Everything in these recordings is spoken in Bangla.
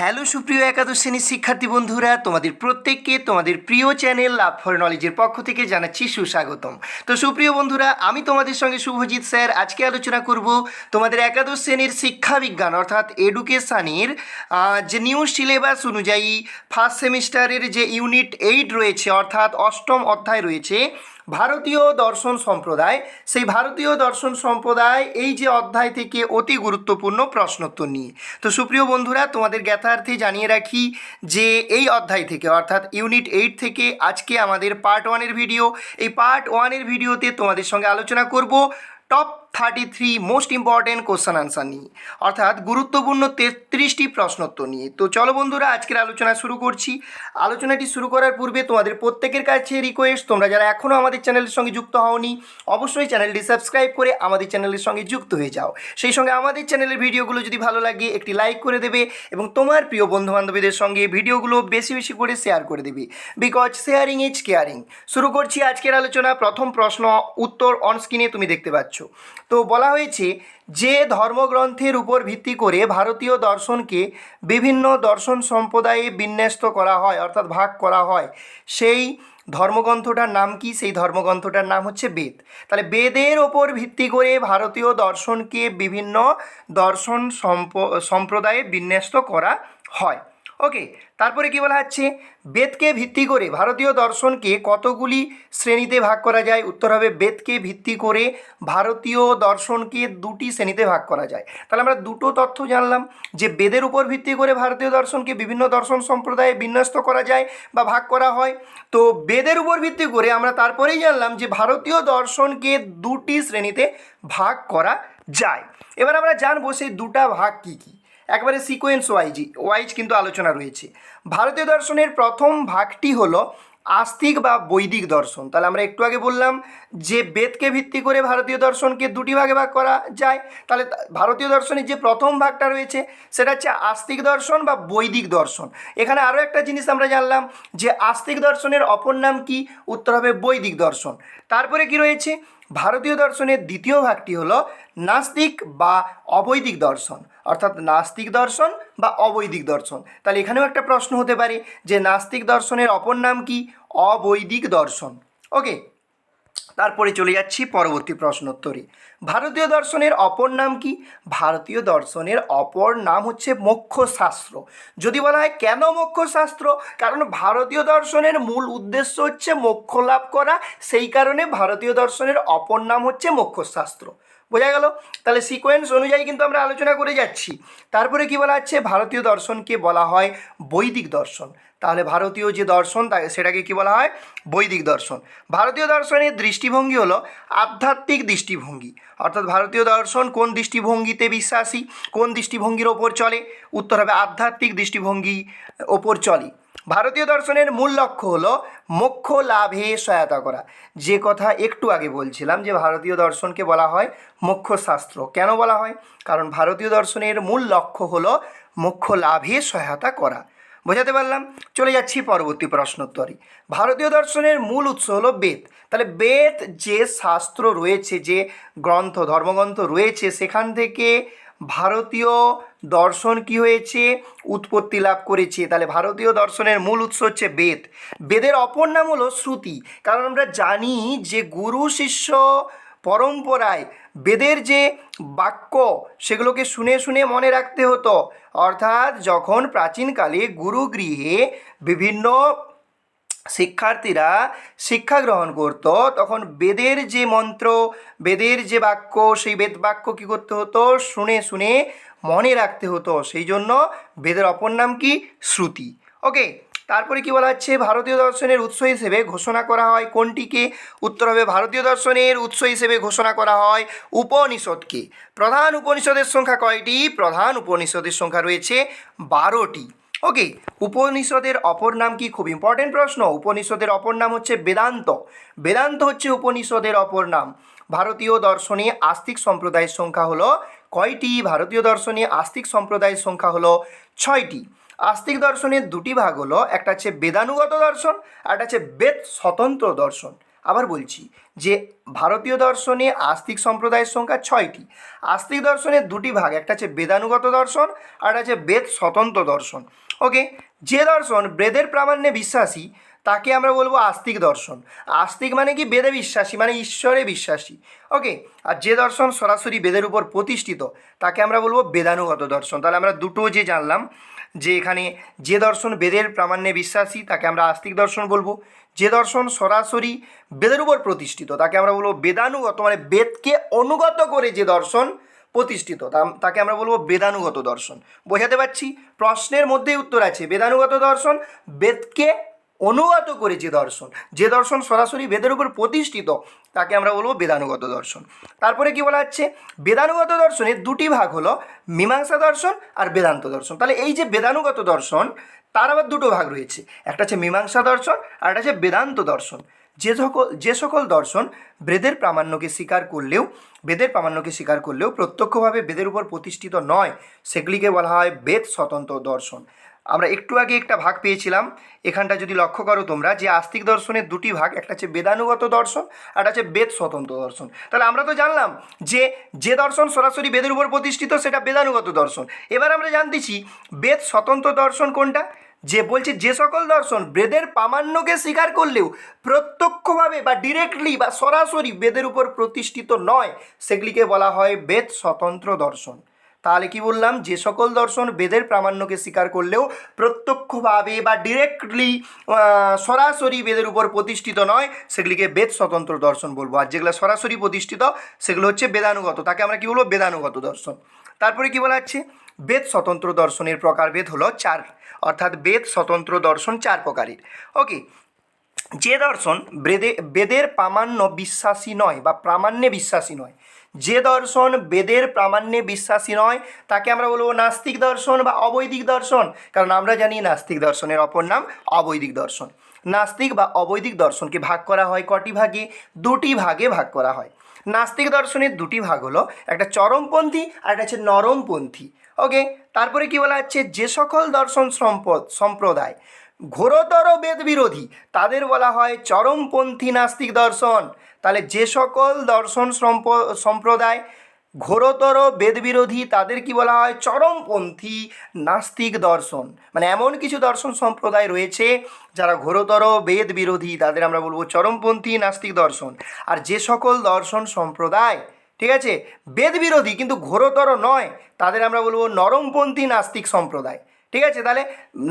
হ্যালো সুপ্রিয় একাদশ শ্রেণির শিক্ষার্থী বন্ধুরা, তোমাদের প্রত্যেককে তোমাদের প্রিয় চ্যানেল লাভ ফর নলেজের পক্ষ থেকে জানাচ্ছি সুস্বাগতম। তো সুপ্রিয় বন্ধুরা, আমি তোমাদের সঙ্গে শুভজিৎ স্যার, আজকে আলোচনা করব তোমাদের একাদশ শ্রেণির শিক্ষা বিজ্ঞান, অর্থাৎ এডুকেশানের যে নিউ সিলেবাস অনুযায়ী ফার্স্ট সেমিস্টারের যে ইউনিট এইট রয়েছে, অর্থাৎ অষ্টম অধ্যায় রয়েছে ভারতীয় দর্শন সম্প্রদায়। সেই ভারতীয় দর্শন সম্প্রদায় এই যে অধ্যায় থেকে অতি গুরুত্বপূর্ণ প্রশ্নোত্তর নিয়ে। তো সুপ্রিয় বন্ধুরা, তোমাদের জ্ঞাতার্থে জানিয়ে রাখি যে এই অধ্যায় থেকে, অর্থাৎ ইউনিট এইট থেকে আজকে আমাদের পার্ট ওয়ানের ভিডিও। এই পার্ট ওয়ানের ভিডিওতে তোমাদের সঙ্গে আলোচনা করব top thirty three most important question answer নিয়ে, অর্থাৎ গুরুত্বপূর্ণ তেত্রিশটি প্রশ্নোত্তর নিয়ে। তো চলো বন্ধুরা, আজকের আলোচনা শুরু করছি। আলোচনাটি শুরু করার পূর্বে তোমাদের প্রত্যেকের কাছে রিকোয়েস্ট তোমরা যারা এখনও আমাদের চ্যানেলের সঙ্গে যুক্ত হওনি, অবশ্যই চ্যানেলটি সাবস্ক্রাইব করে আমাদের চ্যানেলের সঙ্গে যুক্ত হয়ে যাও। সেই সঙ্গে আমাদের চ্যানেলের ভিডিওগুলো যদি ভালো লাগে, একটি লাইক করে দেবে এবং তোমার প্রিয় বন্ধুবান্ধবীদের সঙ্গে ভিডিওগুলো বেশি বেশি করে শেয়ার করে দেবে। বিকজ শেয়ারিং ইজ কেয়ারিং শুরু করছি আজকের আলোচনা। প্রথম প্রশ্ন, উত্তর অন স্ক্রিনে তুমি দেখতে পাচ্ছ। তো বলা হয়েছে যে ধর্মগ্রন্থের উপর ভিত্তি করে ভারতীয় দর্শনকে বিভিন্ন দর্শন সম্প্রদায়ে বিন্যস্ত করা হয়, অর্থাৎ ভাগ করা হয়। সেই ধর্মগ্রন্থটার নাম কি? সেই ধর্মগ্রন্থটার নাম হচ্ছে বেদ। তাহলে বেদের ওপর ভিত্তি করে ভারতীয় দর্শনকে বিভিন্ন দর্শন সম্প, সম্প্রদায়ে বিন্যস্ত করা হয়। ওকে তারপরে কি বলা হচ্ছে? বেদকে ভিত্তি করে ভারতীয় দর্শনকে কতগুলি শ্রেণীতে ভাগ করা যায়? উত্তর হবে বেদকে ভিত্তি করে ভারতীয় দর্শনকে দুটি শ্রেণীতে ভাগ করা যায়। তাহলে আমরা দুটো তথ্য জানলাম, যে বেদের উপর ভিত্তি করে ভারতীয় দর্শনকে বিভিন্ন দর্শন সম্প্রদায়ে বিন্যস্ত করা যায় বা ভাগ করা হয়। তো বেদের উপর ভিত্তি করে আমরা তারপরেই জানলাম, যে ভারতীয় দর্শনকে দুটি শ্রেণীতে ভাগ করা যায়। এবার আমরা জানব সেই দুটা ভাগ কী কী। একবারে সিকোয়েন্স ওয়াইজ ওয়াইজ কিন্তু আলোচনা রয়েছে। ভারতীয় দর্শনের প্রথম ভাগটি হলো আস্তিক বা বৈদিক দর্শন। তাহলে আমরা একটু আগে বললাম যে বেদকে ভিত্তি করে ভারতীয় দর্শনকে দুটি ভাগে ভাগ করা যায়। তাহলে ভারতীয় দর্শনের যে প্রথম ভাগটা রয়েছে, সেটা হচ্ছে আস্তিক দর্শন বা বৈদিক দর্শন। এখানে আরও একটা জিনিস আমরা জানলাম যে আস্তিক দর্শনের অপর নাম কি? উত্তর হবে বৈদিক দর্শন। তারপরে কি রয়েছে? ভারতীয় দর্শনের দ্বিতীয় ভাগটি হল নাস্তিক বা অবৈদিক দর্শন, অর্থাৎ নাস্তিক দর্শন বা অবৈদিক দর্শন। তাহলে এখানেও একটা প্রশ্ন হতে পারে যে নাস্তিক দর্শনের অপর নাম কি? অবৈদিক দর্শন। ওকে তারপরে চলে যাচ্ছি পরবর্তী প্রশ্নোত্তরে। ভারতীয় দর্শনের অপর নাম কি? ভারতীয় দর্শনের অপর নাম হচ্ছে মোক্ষ শাস্ত্র যদি বলা হয় কেন মোক্ষশাস্ত্র? কারণ ভারতীয় দর্শনের মূল উদ্দেশ্য হচ্ছে মোক্ষ লাভ করা, সেই কারণে ভারতীয় দর্শনের অপর নাম হচ্ছে মোক্ষ শাস্ত্র বোঝা গেল? তাহলে সিকোয়েন্স অনুযায়ী কিন্তু আমরা আলোচনা করে যাচ্ছি। তারপরে কি বলা হচ্ছে ভারতীয় দর্শনকে বলা হয় বৈদিক দর্শন। তাহলে ভারতীয় যে দর্শন সেটাকে কি বলা হয়? বৈদিক দর্শন। ভারতীয় দর্শনের দৃষ্টিভঙ্গি হলো আধ্যাত্মিক দৃষ্টিভঙ্গি। অর্থাৎ ভারতীয় দর্শন কোন দৃষ্টিভঙ্গিতে বিশ্বাসী, কোন দৃষ্টিভঙ্গির ওপর চলে? উত্তর হবে আধ্যাত্মিক দৃষ্টিভঙ্গি ওপর চলে। ভারতীয় দর্শনের মূল লক্ষ্য হলো মোক্ষ লাভে সহায়তা করা। যে কথা একটু আগে বলছিলাম যে ভারতীয় দর্শনকে বলা হয় মোক্ষ শাস্ত্র কেন বলা হয়? কারণ ভারতীয় দর্শনের মূল লক্ষ্য হলো মোক্ষ লাভে সহায়তা করা। বোঝাতে পারলাম? চলে যাচ্ছি পরবর্তী প্রশ্নোত্তরে। ভারতীয় দর্শনের মূল উৎস হলো বেদ। তাহলে বেদ যে শাস্ত্র রয়েছে, যে গ্রন্থ, ধর্মগ্রন্থ রয়েছে, সেখান থেকে ভারতীয় দর্শন কি হয়েছে? উৎপত্তি লাভ করেছে। তাহলে ভারতীয় দর্শনের মূল উৎস হচ্ছে বেদ। বেদের অপর নাম হলো শ্রুতি। কারণ আমরা জানি যে গুরু, শিষ্য, পরম্পরায় বেদের যে বাক্য, সেগুলোকে শুনে শুনে মনে রাখতে হতো। অর্থাৎ যখন প্রাচীনকালে গুরুগৃহে বিভিন্ন শিক্ষার্থীরা শিক্ষা গ্রহণ করত, তখন বেদের যে মন্ত্র, বেদের যে বাক্য, সেই বেদ বাক্য কী করতে হতো? শুনে শুনে মনে রাখতে হতো। সেই জন্য বেদের অপর নাম কি? শ্রুতি। ওকে, তারপরে কি বলা হচ্ছে? ভারতীয় দর্শনের উৎস হিসেবে ঘোষণা করা হয় কোনটিকে? উত্তর হবে ভারতীয় দর্শনের উৎস হিসেবে ঘোষণা করা হয় উপনিষদকে। প্রধান উপনিষদের সংখ্যা কয়টি? প্রধান উপনিষদের সংখ্যা রয়েছে বারোটি। ওকে উপনিষদের অপর নাম কি? খুব ইম্পর্টেন্ট প্রশ্ন। উপনিষদের অপর নাম হচ্ছে বেদান্ত। বেদান্ত হচ্ছে উপনিষদের অপর নাম। ভারতীয় দর্শনে আস্তিক সম্প্রদায়ের সংখ্যা হলো কয়টি? ভারতীয় দর্শনে আস্তিক সম্প্রদায়ের সংখ্যা হলো ছয়টি। আস্তিক দর্শনের দুটি ভাগ হলো, একটা হচ্ছে বেদানুগত দর্শন আর একটা হচ্ছে বেদ স্বতন্ত্র দর্শন। আবার বলছি যে ভারতীয় দর্শনে আস্তিক সম্প্রদায়ের সংখ্যা ছয়টি। আস্তিক দর্শনের দুটি ভাগ, একটা হচ্ছে বেদানুগত দর্শন আর একটা হচ্ছে বেদ স্বতন্ত্র দর্শন। ওকে যে দর্শন বেদের প্রামাণ্যে বিশ্বাসী তাকে আমরা বলব আস্তিক দর্শন। আস্তিক মানে কি? বেদে বিশ্বাসী মানে ঈশ্বরে বিশ্বাসী। ওকে? আর যে দর্শন সরাসরি বেদের উপর প্রতিষ্ঠিত, তাকে আমরা বলব বেদানুগত দর্শন। তাহলে আমরা দুটো যে জানলাম, যে এখানে যে দর্শন বেদের প্রামাণ্যে বিশ্বাসী, তাকে আমরা আস্তিক দর্শন বলব। যে দর্শন সরাসরি বেদের উপর প্রতিষ্ঠিত, তাকে আমরা বলব বেদানুগত মানে বেদকে অনুগত করে যে দর্শন প্রতিষ্ঠিত তাকে আমরা বলব বেদানুগত দর্শন। বোঝাতে পারছি? প্রশ্নের মধ্যেই উত্তর আছে, বেদানুগত দর্শন বেদকে অনুগত করে যে দর্শন। যে দর্শন সরাসরি বেদের উপর প্রতিষ্ঠিত, তাকে আমরা বলব বেদানুগত দর্শন। তারপরে কি বলা হচ্ছে? বেদানুগত দর্শনের দুটি ভাগ হলো মীমাংসা দর্শন আর বেদান্ত দর্শন। তাহলে এই যে বেদানুগত দর্শন, তার আবার দুটো ভাগ রয়েছে। একটা হচ্ছে মীমাংসা দর্শন আর একটা হচ্ছে বেদান্ত দর্শন। যে সকল যে সকল দর্শন বেদের প্রামাণ্যকে স্বীকার করলেও, বেদের প্রামাণ্যকে স্বীকার করলেও প্রত্যক্ষভাবে বেদের উপর প্রতিষ্ঠিত নয়, সেগুলিকে বলা হয় বেদ স্বতন্ত্র দর্শন। আমরা একটু আগে একটা ভাগ পেয়েছিলাম। এখানটা যদি লক্ষ্য করো তোমরা, যে আস্তিক দর্শনের দুটি ভাগ, একটা হচ্ছে বেদানুগত দর্শন আর একটা হচ্ছে বেদ স্বতন্ত্র দর্শন। তাহলে আমরা তো জানলাম যে যে দর্শন সরাসরি বেদের উপর প্রতিষ্ঠিত, সেটা বেদানুগত দর্শন। এবার আমরা জানতেছি বেদ স্বতন্ত্র দর্শন কোনটা? যে বলছে যে সকল দর্শন বেদের প্রামাণ্যকে স্বীকার করলেও প্রত্যক্ষভাবে বা ডিরেক্টলি বা সরাসরি বেদের উপর প্রতিষ্ঠিত নয়, সেগুলিকে বলা হয় বেদ স্বতন্ত্র দর্শন। তাহলে কি বললাম? যে সকল দর্শন বেদের প্রামাণ্যকে স্বীকার করলেও প্রত্যক্ষভাবে বা ডিরেক্টলি সরাসরি বেদের উপর প্রতিষ্ঠিত নয়, সেগুলিকে বেদ স্বতন্ত্র দর্শন বলব। আর যেগুলো সরাসরি প্রতিষ্ঠিত, সেগুলো হচ্ছে বেদানুগত। তাকে আমরা কি বলব? বেদানুগত দর্শন। তারপরে কি বলা হচ্ছে বেদ স্বতন্ত্র দর্শনের প্রকারভেদ হলো চার। অর্থাৎ বেদ স্বতন্ত্র দর্শন চার প্রকারের। ওকে যে দর্শন বেদে বেদের প্রামাণ্য বিশ্বাসী নয় বা প্রামাণ্যে বিশ্বাসী নয়। যে দর্শন বেদের প্রামাণ্যে বিশ্বাসী নয়, তাকে আমরা বলব নাস্তিক দর্শন বা অবৈদিক দর্শন। কারণ আমরা জানি নাস্তিক দর্শনের অপর নাম অবৈদিক দর্শন। নাস্তিক বা অবৈদিক দর্শনকে ভাগ করা হয় কটি ভাগে? দুটি ভাগে ভাগ করা হয়। নাস্তিক দর্শনের দুটি ভাগ হলো একটা চরমপন্থী আর একটা হচ্ছে নরমপন্থী। ওকে? তারপরে কি বলা হচ্ছে? যে সকল দর্শন সম্পদ সম্প্রদায় ঘোরতর বেদ বিরোধী তাদের বলা হয় চরমপন্থী নাস্তিক দর্শন। তাহলে যে সকল দর্শন সম্প- সম্প্রদায় ঘোরতর বেদ বিরোধী তাদের কি বলা হয়? চরমপন্থী নাস্তিক দর্শন। মানে এমন কিছু দর্শন সম্প্রদায় রয়েছে যারা ঘোরতর বেদ বিরোধী তাদের আমরা বলব চরমপন্থী নাস্তিক দর্শন। আর যে সকল দর্শন সম্প্রদায়, ঠিক আছে? বেদ বিরোধী কিন্তু ঘোরতর নয়, তাদের আমরা বলব নরমপন্থী নাস্তিক সম্প্রদায়। ঠিক আছে? তাহলে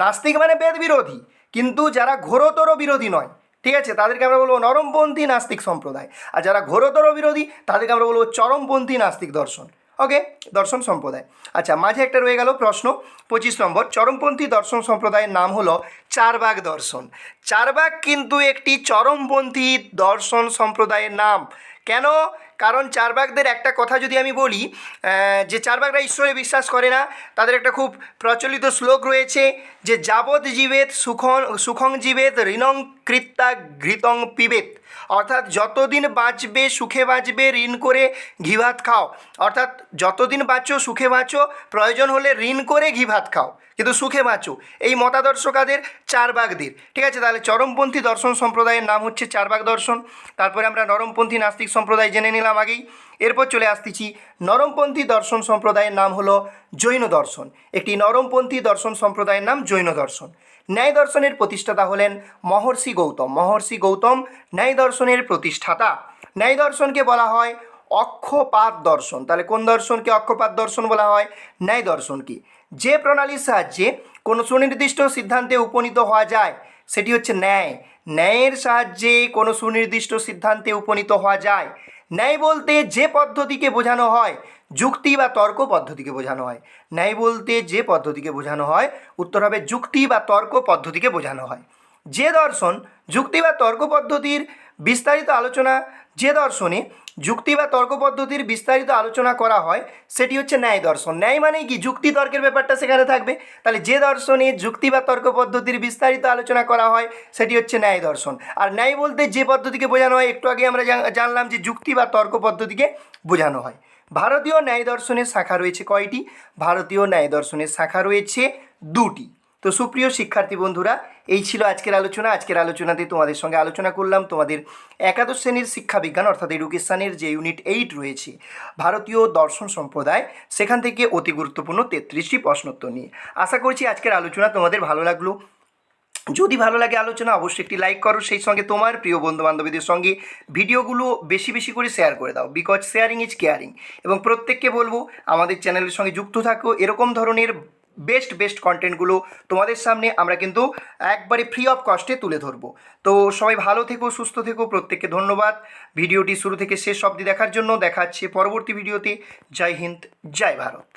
নাস্তিক মানে বেদ বিরোধী, কিন্তু যারা ঘোরতর বিরোধী নয়, ঠিক আছে? তাদেরকে আমরা বলব নরমপন্থী নাস্তিক সম্প্রদায়। আর যারা ঘোরতর বিরোধী, তাদেরকে আমরা বলব চরমপন্থী নাস্তিক দর্শন। ওকে? দর্শন সম্প্রদায়। আচ্ছা মাঝে একটা রয়ে গেল প্রশ্ন, পঁচিশ নম্বর। চরমপন্থী দর্শন সম্প্রদায়ের নাম হলো চারবাগ দর্শন। চারবাগ কিন্তু একটি চরমপন্থী দর্শন সম্প্রদায়ের নাম। কেন? কারণ চারবাগদের একটা কথা যদি আমি বলি যে চারবাগরা ঈশ্বরে বিশ্বাস করে না, তাদের একটা খুব প্রচলিত শ্লোক রয়েছে যে, যাবৎ জীবেত সুখন সুখং জীবেত ঋণং কৃত্তা ঘৃতং পিবেত অর্থাৎ যতদিন বাঁচবে, সুখে বাঁচবে, ঋণ করে ঘি ভাত খাও। অর্থাৎ যতদিন বাঁচো, সুখে বাঁচো, প্রয়োজন হলে ঋণ করে ঘি ভাত খাও। কিন্তু সুখে বাঁচো। এই মতাদর্শ কাদের চারবাগদের। ঠিক আছে? তাহলে চরমপন্থী দর্শন সম্প্রদায়ের নাম হচ্ছে চারবাগ দর্শন। তারপরে আমরা নরমপন্থী নাস্তিক সম্প্রদায় জেনে নিলাম আগেই। এরপর চলে আসতেছি। নরমপন্থী দর্শন সম্প্রদায়ের নাম হলো জৈন দর্শন। একটি নরমপন্থী দর্শন সম্প্রদায়ের নাম জৈন দর্শন। ন্যায় দর্শনের প্রতিষ্ঠাতা হলেন মহর্ষি গৌতম। মহর্ষি গৌতম ন্যায় দর্শনের প্রতিষ্ঠাতা। ন্যায় দর্শনকে বলা হয় অক্ষপাত দর্শন। তাহলে কোন দর্শনকে অক্ষপাত দর্শন বলা হয়? ন্যায় দর্শন কি? যে প্রণালীর সাহায্যে কোনো সুনির্দিষ্ট সিদ্ধান্তে উপনীত হওয়া যায়, সেটি হচ্ছে ন্যায়। ন্যায়ের সাহায্যে কোনো সুনির্দিষ্ট সিদ্ধান্তে উপনীত হওয়া যায়। ন্যায় বলতে যে পদ্ধতিকে বোঝানো হয় যুক্তি বা তর্ক পদ্ধতিকে বোঝানো হয়। ন্যায় বলতে যে পদ্ধতিকে বোঝানো হয়, উত্তর হবে যুক্তি বা তর্ক পদ্ধতিকে বোঝানো হয়। যে দর্শন, যুক্তি বা তর্ক পদ্ধতির বিস্তারিত আলোচনা, যে দর্শনে যুক্তি বা তর্ক পদ্ধতির বিস্তারিত আলোচনা করা হয়, সেটি হচ্ছে ন্যায় দর্শন। ন্যায় মানে কি? যুক্তি তর্কের ব্যাপারটা সেখানে থাকবে। তাহলে যে দর্শনে যুক্তি বা তর্ক পদ্ধতির বিস্তারিত আলোচনা করা হয়, সেটি হচ্ছে ন্যায় দর্শন। আর ন্যায় বলতে যে পদ্ধতিকে বোঝানো হয়, একটু আগে আমরা জানলাম যে যুক্তি বা তর্ক পদ্ধতিকে বোঝানো হয়। ভারতীয় ন্যায় দর্শনের শাখা রয়েছে কয়টি? ভারতীয় ন্যায় দর্শনের শাখা রয়েছে দুটি। তো সুপ্রিয় শিক্ষার্থী বন্ধুরা, এই ছিল আজকের আলোচনা। আজকের আলোচনাতে তোমাদের সঙ্গে আলোচনা করলাম তোমাদের একাদশ শ্রেণির শিক্ষা বিজ্ঞান অর্থাৎ এডুকেশনের যে ইউনিট এইট রয়েছে, ভারতীয় দর্শন সম্প্রদায়, সেখান থেকে অতি গুরুত্বপূর্ণ তেত্রিশটি প্রশ্নোত্তর নিয়ে। আশা করছি আজকের আলোচনা তোমাদের ভালো লাগল। যদি ভালো লাগে আলোচনা, অবশ্যই একটি লাইক করো। সেই সঙ্গে তোমার প্রিয় বন্ধু বান্ধবীদের সঙ্গে ভিডিওগুলো বেশি বেশি করে শেয়ার করে দাও। বিকজ শেয়ারিং ইজ কেয়ারিং এবং প্রত্যেককে বলব, আমাদের চ্যানেলের সঙ্গে যুক্ত থাকো। এরকম ধরনের বেস্ট বেস্ট কন্টেন্টগুলো তোমাদের সামনে আমরা কিন্তু একবারে ফ্রি অফ কস্টে তুলে ধরবো। তো সবাই ভালো থেকো, সুস্থ থেকো। প্রত্যেককে ধন্যবাদ। ভিডিওটি শুরু থেকে শেষ অবধি দেখার জন্য দেখাচ্ছে পরবর্তী ভিডিওতে। জয় হিন্দ, জয় ভারত।